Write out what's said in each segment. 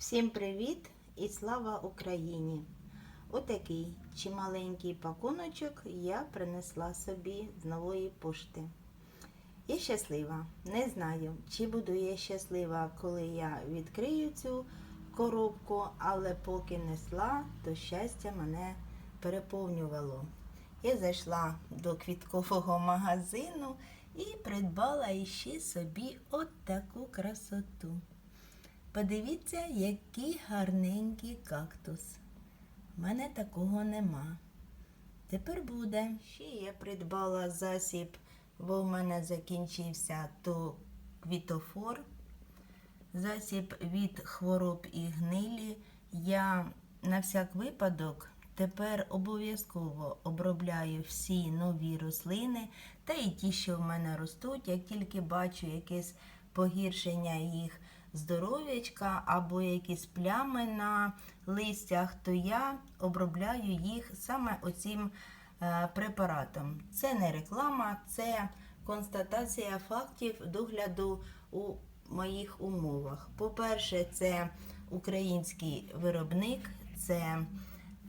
Всім привіт і слава Україні! Отакий чималенький пакуночок я принесла собі з нової пошти. Я щаслива. Не знаю, чи буду я щаслива, коли я відкрию цю коробку, але поки несла, то щастя мене переповнювало. Я зайшла до квіткового магазину і придбала іще собі от таку красоту. Подивіться, який гарненький кактус. У мене такого нема. Тепер буде. Ще я придбала засіб, бо в мене закінчився то квітофор. Засіб від хвороб і гнилі. Я на всяк випадок тепер обов'язково обробляю всі нові рослини та і ті, що в мене ростуть, як тільки бачу якесь погіршення їх здоров'ячка або якісь плями на листях, то я обробляю їх саме оцим е, препаратом. Це не реклама, це констатація фактів догляду у моїх умовах. По-перше, це український виробник, це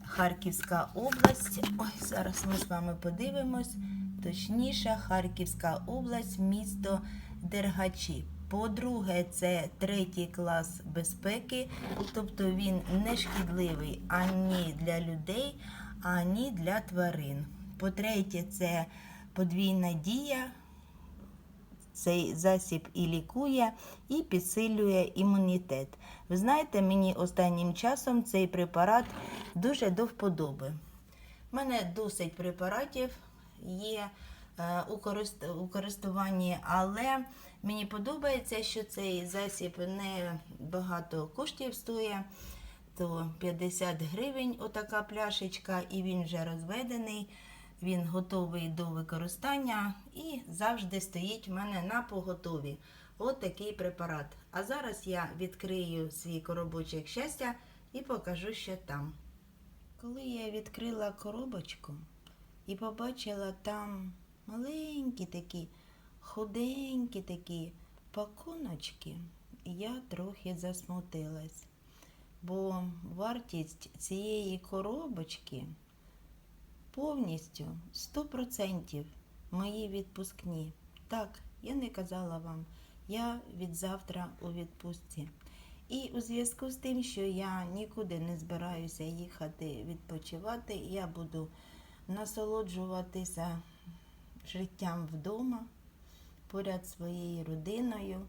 Харківська область. Ой, зараз ми з вами подивимось. Точніше, Харківська область, місто Дергачі. По-друге, це третій клас безпеки, тобто він не шкідливий ані для людей, ані для тварин. По-третє, це подвійна дія. Цей засіб і лікує, і підсилює імунітет. Ви знаєте, мені останнім часом цей препарат дуже до вподоби. У мене досить препаратів є е, у корист- у користуванні, але мені подобається, що цей засіб не багато коштів стоїть. То 50 гривень отака пляшечка, і він вже розведений. Він готовий до використання і завжди стоїть в мене на поготові. От такий препарат. А зараз я відкрию свій коробочок щастя і покажу, що там. Коли я відкрила коробочку і побачила там маленькі такі, худенькі такі пакуночки, я трохи засмутилась. Бо вартість цієї коробочки повністю 100% мої відпускні. Так, я не казала вам, я від завтра у відпустці. І у зв'язку з тим, що я нікуди не збираюся їхати відпочивати, я буду насолоджуватися життям вдома, поряд своєю родиною,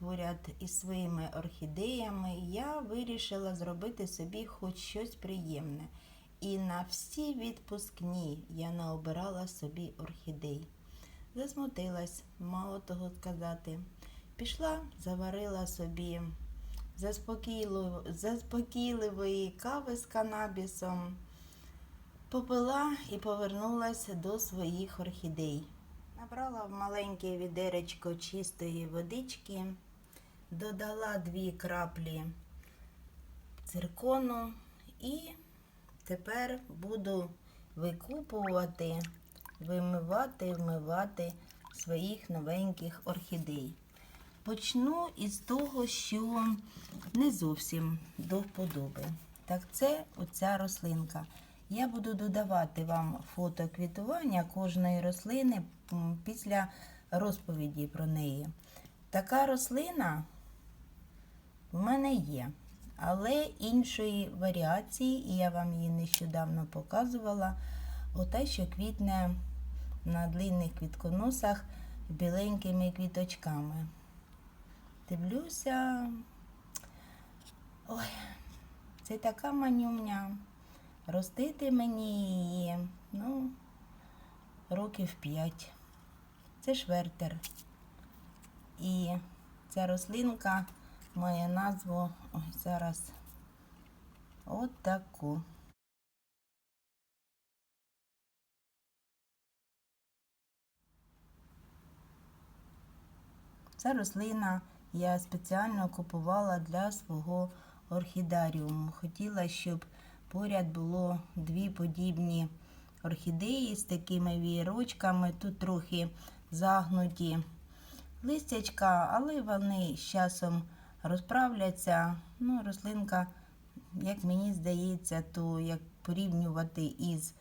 поряд із своїми орхідеями, я вирішила зробити собі хоч щось приємне. І на всі відпускні я наобирала собі орхідей. Засмутилась, мало того сказати. Пішла, заварила собі заспокійливої кави з канабісом, попила і повернулася до своїх орхідей. Набрала в маленьке відеречко чистої водички, додала дві краплі циркону і Тепер буду викупувати, вимивати, вмивати своїх новеньких орхідей. Почну із того, що не зовсім до вподоби. Так, це оця рослинка. Я буду додавати вам фото квітування кожної рослини після розповіді про неї. Така рослина в мене є. Але іншої варіації, і я вам її нещодавно показувала, ота, що квітне на длинних квітконосах біленькими квіточками. Дивлюся. Ой, це така манюня. Ростити мені її, ну, років п'ять. Це швертер. І ця рослинка має назву ой, зараз от таку. Ця рослина я спеціально купувала для свого орхідаріуму. Хотіла, щоб поряд було дві подібні орхідеї з такими вієрочками. Тут трохи загнуті листячка, але вони з часом розправляться, Ну, рослинка, як мені здається, то як порівнювати із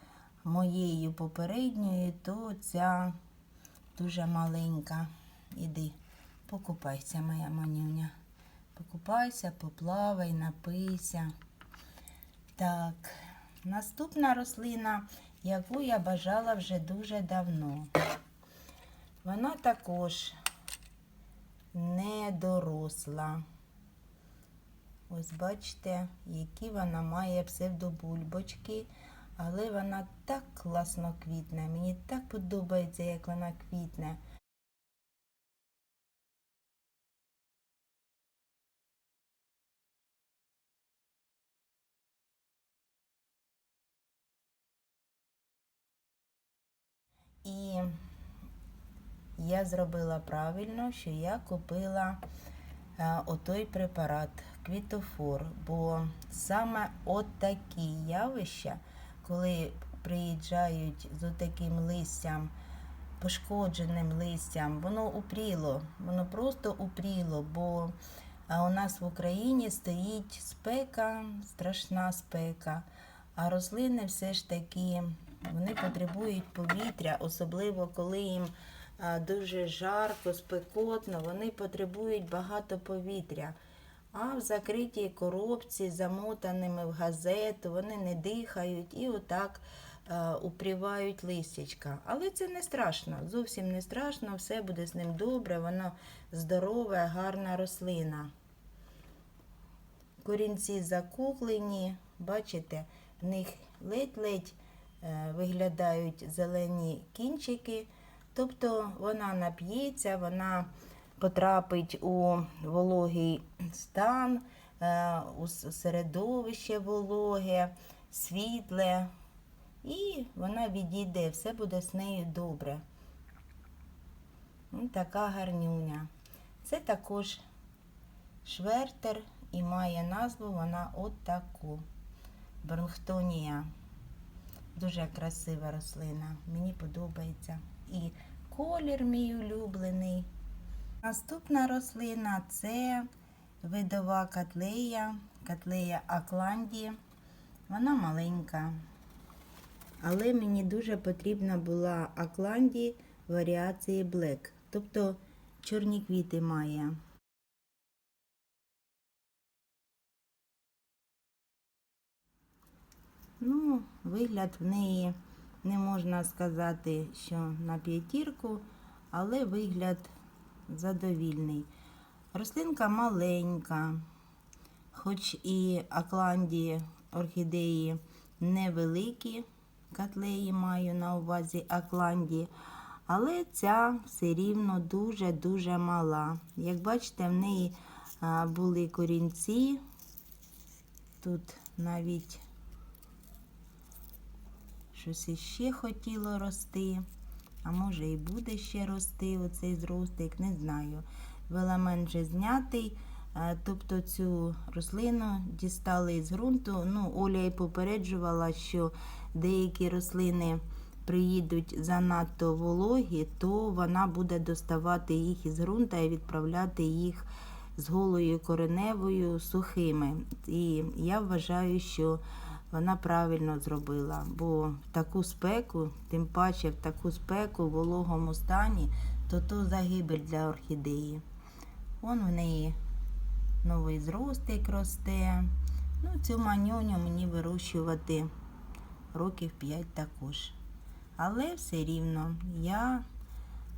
моєю попередньою, то ця дуже маленька. Іди, покупайся, моя манюня. Покупайся, поплавай, напийся. Так, наступна рослина, яку я бажала вже дуже давно. Вона також не доросла. Ось бачите, які вона має псевдобульбочки, але вона так класно квітне. Мені так подобається, як вона квітне. Я зробила правильно, що я купила е, отой препарат квітофор, бо саме от такі явища, коли приїжджають з отаким листям, пошкодженим листям, воно упріло, воно просто упріло, бо а у нас в Україні стоїть спека, страшна спека, а рослини все ж таки вони потребують повітря, особливо коли їм дуже жарко, спекотно, вони потребують багато повітря. А в закритій коробці, замотаними в газету, вони не дихають і отак е, упрівають листячка. Але це не страшно, зовсім не страшно, все буде з ним добре, воно здорове, гарна рослина. Корінці закуклені, бачите, в них ледь-ледь е, виглядають зелені кінчики. Тобто вона нап'ється, вона потрапить у вологий стан, е, у середовище вологе, світле, і вона відійде, все буде з нею добре. Така гарнюня. Це також швертер і має назву вона от таку. Дуже красива рослина. Мені подобається. І колір мій улюблений. Наступна рослина це видова котлея, котлея Акланді. Вона маленька. Але мені дуже потрібна була Акланді варіації Black. Тобто чорні квіти має. Ну, вигляд в неї не можна сказати, що на п'ятірку, але вигляд задовільний. Рослинка маленька, хоч і Акланді орхідеї невеликі, котлеї маю на увазі Акланді, але ця все рівно дуже-дуже мала. Як бачите, в неї були корінці, тут навіть щось іще хотіло рости. А може і буде ще рости оцей зростик, не знаю. Веламент вже знятий, е, тобто цю рослину дістали з ґрунту. Ну, Оля і попереджувала, що деякі рослини приїдуть занадто вологі, то вона буде доставати їх із ґрунта і відправляти їх з голою кореневою сухими. І я вважаю, що вона правильно зробила, бо в таку спеку, тим паче в таку спеку в вологому стані, то то загибель для орхідеї. Вон в неї новий зростик росте. Ну, цю манюню мені вирощувати років 5 також. Але все рівно я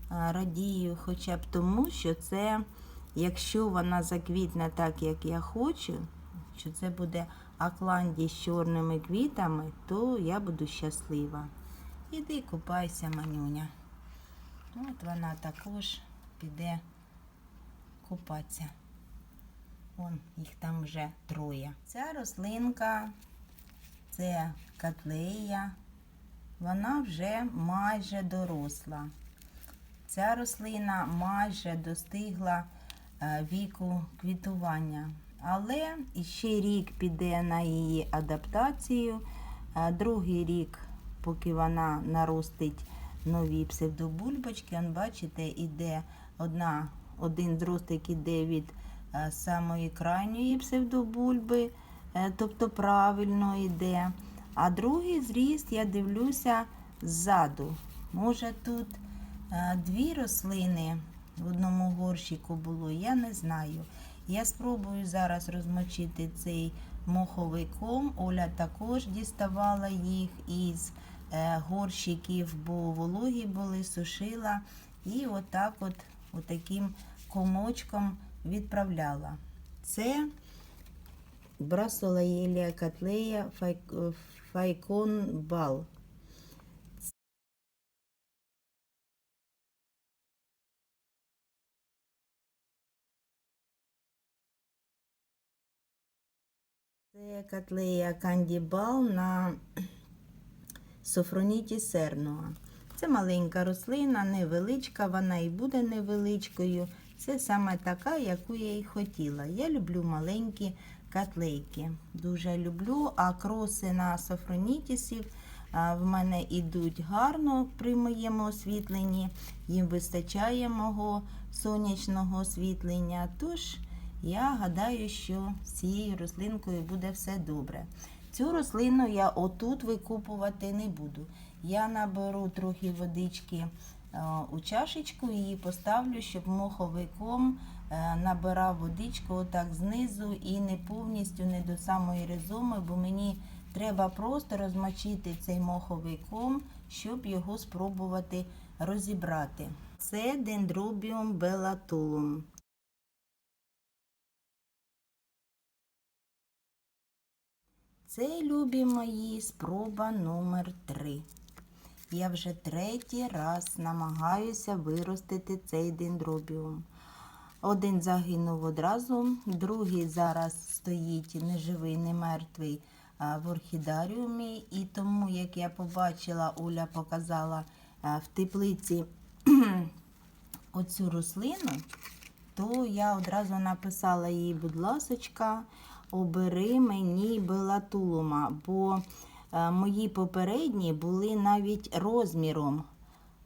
радію хоча б тому, що це, якщо вона заквітне так, як я хочу, що це буде Акланді з чорними квітами, то я буду щаслива. Іди купайся, манюня. От вона також піде купатися. Вон їх там вже троє. Ця рослинка це котлея. Вона вже майже доросла. Ця рослина майже достигла е, віку квітування. Але ще рік піде на її адаптацію. Другий рік, поки вона наростить нові псевдобульбочки, он, бачите, іде одна, один зростик іде від е, самої крайньої псевдобульби, е, тобто правильно йде. А другий зріст я дивлюся ззаду. Може тут е, дві рослини в одному горщику було, я не знаю. Я спробую зараз розмочити цей моховий ком. Оля також діставала їх із е, горщиків, бо вологі були, сушила. І отак от отаким комочком відправляла. Це Брасолаєлія Котлея Файкон Бал. Це котлея Кандібал на Софроніті Сернуа. Це маленька рослина, невеличка, вона і буде невеличкою. Це саме така, яку я й хотіла. Я люблю маленькі котлейки. Дуже люблю, а кроси на софронітісів в мене йдуть гарно при моєму освітленні. Їм вистачає мого сонячного освітлення. Тож я гадаю, що з цією рослинкою буде все добре. Цю рослину я отут викупувати не буду. Я наберу трохи водички е, у чашечку і поставлю, щоб моховиком е, набирав водичку отак знизу і не повністю не до самої ризоми, бо мені треба просто розмочити цей моховий ком, щоб його спробувати розібрати. Це дендробіум белатулум. Це, любі мої, спроба номер 3 Я вже третій раз намагаюся виростити цей дендробіум. Один загинув одразу, другий зараз стоїть неживий, не мертвий в орхідаріумі. І тому, як я побачила, Оля показала в теплиці оцю рослину, то я одразу написала їй, будь ласочка, обери мені белатулума, бо е, мої попередні були навіть розміром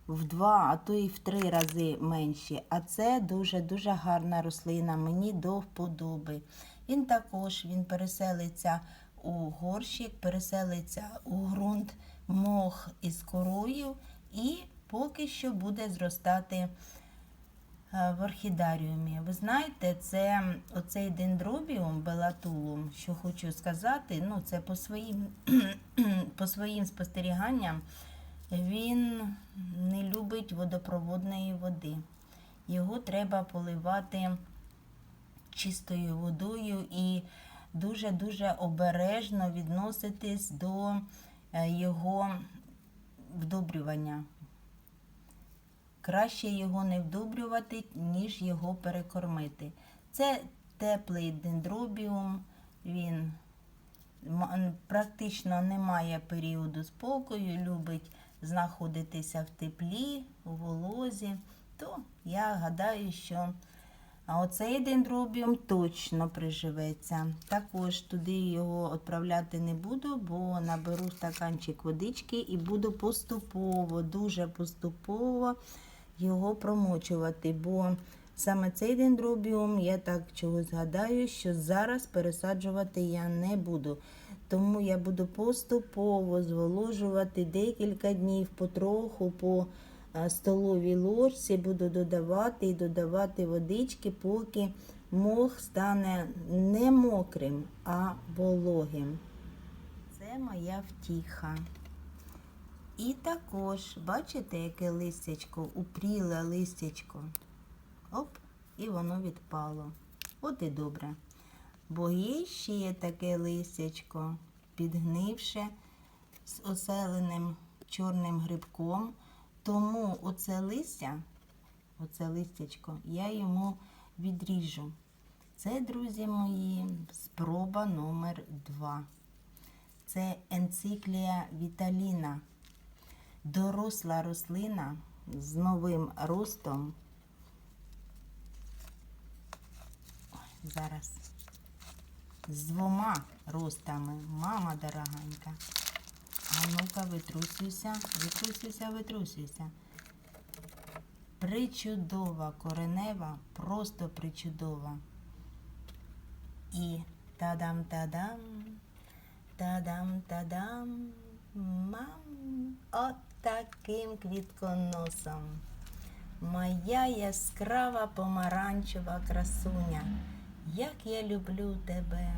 в два, а то і в три рази менші. А це дуже-дуже гарна рослина, мені до вподоби. Він також він переселиться у горщик, переселиться у ґрунт мох із корою і поки що буде зростати в орхідаріумі. Ви знаєте, це оцей дендробіум белатулум, що хочу сказати, ну це по своїм, по своїм спостеріганням, він не любить водопроводної води. Його треба поливати чистою водою і дуже-дуже обережно відноситись до е, його вдобрювання. Краще його не вдобрювати, ніж його перекормити. Це теплий дендробіум, він практично не має періоду спокою, любить знаходитися в теплі, у волозі. То я гадаю, що а оцей дендробіум точно приживеться. Також туди його відправляти не буду, бо наберу стаканчик водички і буду поступово, дуже поступово його промочувати. Бо саме цей дендробіум, я так чогось згадаю, що зараз пересаджувати я не буду. Тому я буду поступово зволожувати декілька днів потроху по е, столовій ложці, буду додавати і додавати водички, поки мох стане не мокрим, а вологим. Це моя втіха. І також, бачите, яке листячко, упріле листячко. Оп, і воно відпало. От і добре. Бо є ще таке листячко, підгнивше з оселеним чорним грибком. Тому оце листя, оце листячко, я йому відріжу. Це, друзі мої, спроба номер 2 Це енциклія Віталіна. Доросла рослина з новим ростом. Зараз з двома ростами. Мама дорогенька. А ну-ка, витрусюйся, витрусюйся, витрусюйся. Причудова коренева, просто причудова. І тадам-тадам, тадам-тадам, мам, от таким квітконосом. Моя яскрава помаранчева красуня, як я люблю тебе.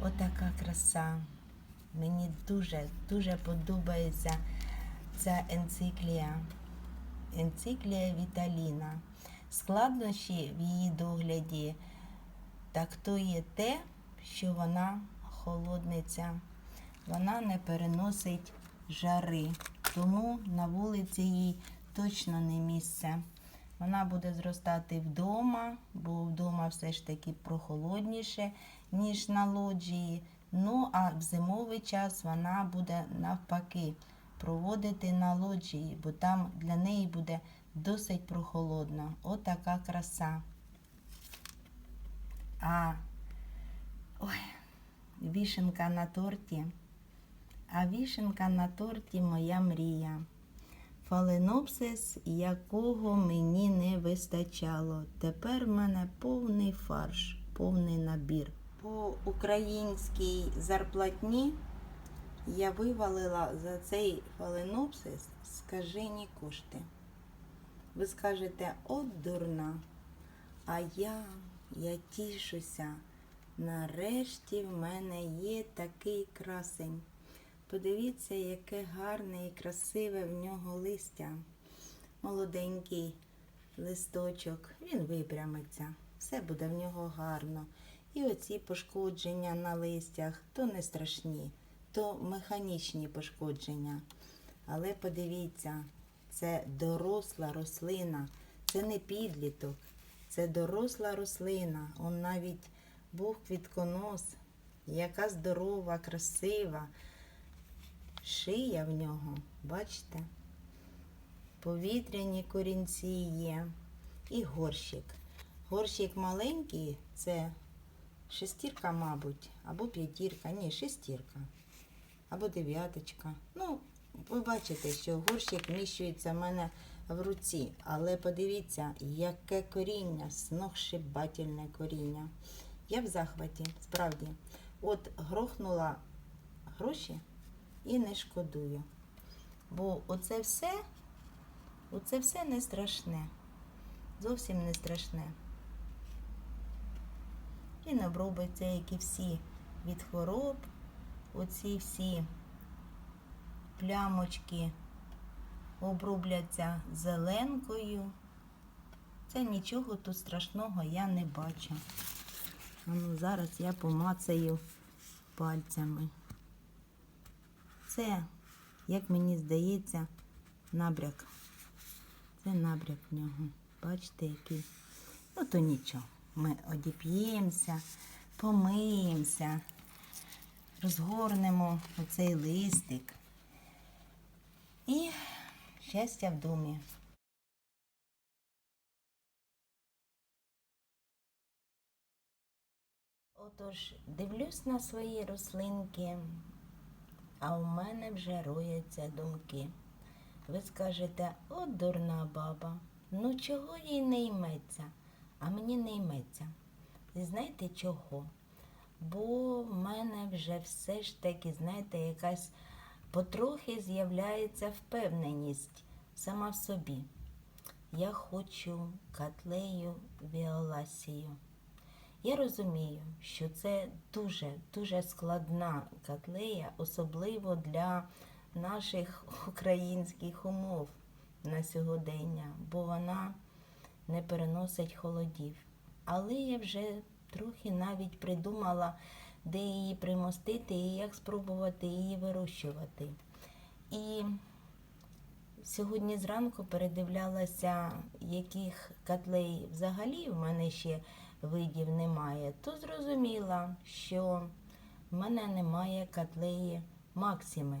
Отака краса. Мені дуже, дуже подобається ця енциклія. Енциклія Віталіна. Складнощі в її догляді так то є те, що вона холодниця. Вона не переносить жари, тому на вулиці їй точно не місце. Вона буде зростати вдома, бо вдома все ж таки прохолодніше, ніж на лоджії. Ну, а в зимовий час вона буде навпаки проводити на лоджії, бо там для неї буде досить прохолодно. Отака краса. А ой, вішенка на торті. А вішенка на торті моя мрія. Фаленопсис, якого мені не вистачало. Тепер в мене повний фарш, повний набір. По українській зарплатні я вивалила за цей фаленопсис скажені кошти. Ви скажете, от дурна. А я, я тішуся. Нарешті в мене є такий красень. Подивіться, яке гарне і красиве в нього листя. Молоденький листочок, він випрямиться. Все буде в нього гарно. І оці пошкодження на листях то не страшні, то механічні пошкодження. Але подивіться, це доросла рослина, це не підліток, це доросла рослина. Он навіть був квітконос, яка здорова, красива. Шия в нього, бачите? Повітряні корінці є. І горщик. Горщик маленький, це шестірка, мабуть, або п'ятірка, ні, шестірка, або дев'яточка. Ну, ви бачите, що горщик вміщується в мене в руці. Але подивіться, яке коріння, сногсшибательне коріння. Я в захваті, справді. От грохнула гроші і не шкодую. Бо оце все, оце все не страшне. Зовсім не страшне. І не як і всі від хвороб, оці всі плямочки обробляться зеленкою. Це нічого тут страшного я не бачу. Ну, зараз я помацаю пальцями. Це, як мені здається, набряк. Це набряк в нього. Бачите, який. Ну, то нічого. Ми одіп'ємося, помиємося, розгорнемо оцей листик. І щастя в домі. Отож, дивлюсь на свої рослинки, а у мене вже рояться думки. Ви скажете, от дурна баба, ну чого їй не йметься, а мені не йметься. І знаєте чого? Бо в мене вже все ж таки, знаєте, якась потрохи з'являється впевненість сама в собі. Я хочу котлею Віоласію. Я розумію, що це дуже дуже складна котлея, особливо для наших українських умов на сьогодення, бо вона не переносить холодів. Але я вже трохи навіть придумала, де її примостити і як спробувати її вирощувати. І сьогодні зранку передивлялася, яких котлей взагалі в мене ще видів немає, то зрозуміла, що в мене немає котлеї Максими.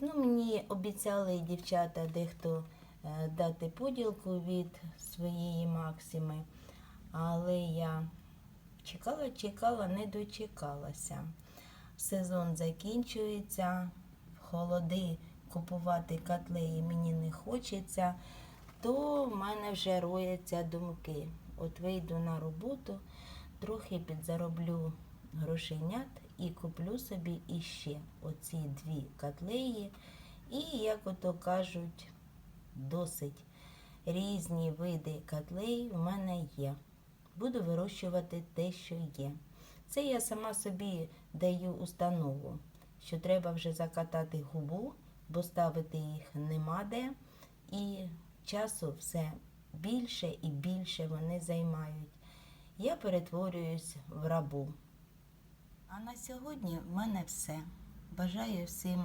Ну, Мені обіцяли дівчата дехто е, дати поділку від своєї Максими, але я чекала, чекала, не дочекалася. Сезон закінчується, холоди купувати котлеї мені не хочеться то в мене вже рояться думки. от вийду на роботу, трохи підзароблю грошенят і куплю собі іще оці дві котлеї. І, як ото кажуть, досить різні види котлей в мене є. Буду вирощувати те, що є. Це я сама собі даю установу, що треба вже закатати губу, бо ставити їх нема де. І часу все більше і більше вони займають. Я перетворююсь в рабу. А на сьогодні в мене все. Бажаю всім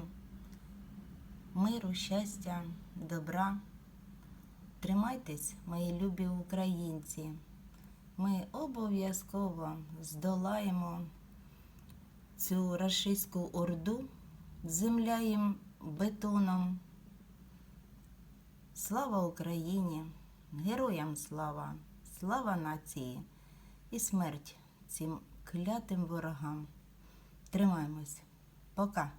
миру, щастя, добра. Тримайтесь, мої любі українці. Ми обов'язково здолаємо цю рашистську орду, земляєм бетоном. Слава Україні! Героям слава! Слава нації і смерть цим клятим ворогам. Тримаємось. Пока!